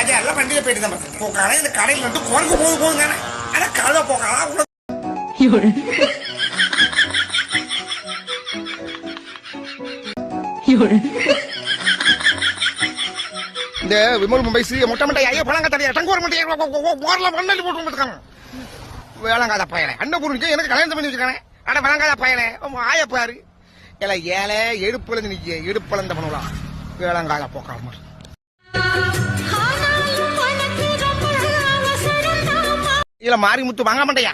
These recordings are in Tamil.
ராஜா எல்லாம் வண்டியில போயிட்டு தான் போக்கால இந்த கடையில வந்து குரங்கு போக போகும் தானே ஆனா கழுவ போக்கால இந்த விமல் மும்பை சி மொட்டை மட்டை ஐயோ பழங்க தடையா டங்கு வர மாட்டேன் ஓரல மண்ணலி போட்டு வந்துருக்காங்க வேளங்காத பயலை. அன்னபூர்ணிக்கு எனக்கு கல்யாணம் பண்ணி வச்சிருக்கானே. ஆனா வேளங்காத உன் ஆய பாரு. ஏல ஏல எடுப்புலந்து நிக்க எடுப்புலந்த பண்ணலாம். வேளங்காத போக்காம. மாதிரி இல்ல மாறி முத்து வாங்க மாட்டையா?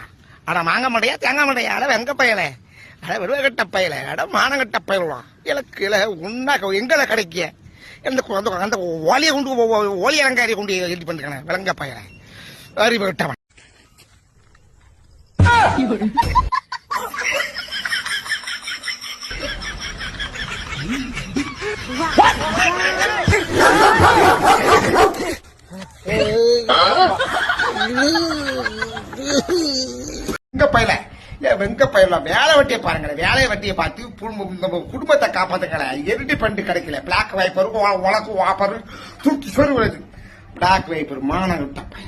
அட வாங்க மாட்டையா? தேங்க மாட்டையா? அட வெங்க பயலே. அட வெறுவகட்ட பயலே. அட மானகட்ட பயலாம் எனக்கு இல்ல உன்னா எங்களை கிடைக்க. அந்த அந்த அந்த ஓலியை கொண்டு ஓலி அலங்காரியை கொண்டு எழுதி பண்ணிருக்கானே விளங்க பயலே. அறிவு விட்டவன் வெங்க பயல வேலை வெட்டியை பாருங்களேன் வேலையை வெட்டியை பார்த்து நம்ம குடும்பத்தை காப்பாத்துக்கல எரிடி பண்டு கிடைக்கல. பிளாக் வைப்பர் உலக்கு வாப்பர் தூக்கி சொருவது பிளாக் வைப்பர் மானம் தடவி.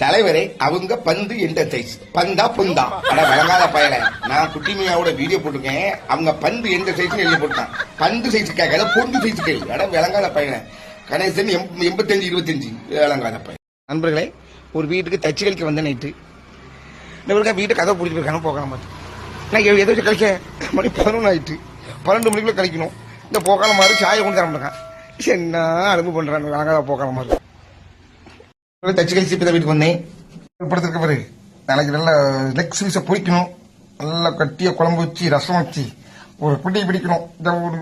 தலைவரே அவங்க பந்து சைஸ் பந்தா புந்தா? அட விளங்காத பயல. நான் குட்டிமையாவோட வீடியோ போட்டிருக்கேன். அவங்க பந்து எந்த சைஸ்னு எழுதி போட்டான். பந்து சைஸ் கேட்காத பொந்து சைஸ் கேள்வி அட விளங்காத பயல. கணேசன் எண்பத்தஞ்சு இருபத்தஞ்சு விளங்காத பையன் நண்பர்களே ஒரு வீட்டுக்கு தச்சு கழிக்க வந்த நைட்டு நண்பர்கள் வீட்டை கதை பிடிச்சி போயிருக்காங்க போகலாம் பார்த்து. நான் எதை வச்சு கழிக்க? மணி பதினொன்று ஆயிட்டு. பன்னெண்டு மணிக்குள்ள கழிக்கணும். இந்த போக்கால மாதிரி சாயை கொண்டு தர மாட்டேங்க என்ன அனுபவம் பண்றாங்க விளங்காத போக்கால மாதிரி. தச்சு கழிச்சு இப்போ வீட்டுக்கு வந்தேன். படத்திற்கு பாரு. நாளைக்கு நல்ல லெக் சீஸை பிடிக்கணும் நல்லா கட்டியாக குழம்பு வச்சு ரசம் வச்சு ஒரு குட்டியை பிடிக்கணும். இந்த ஒரு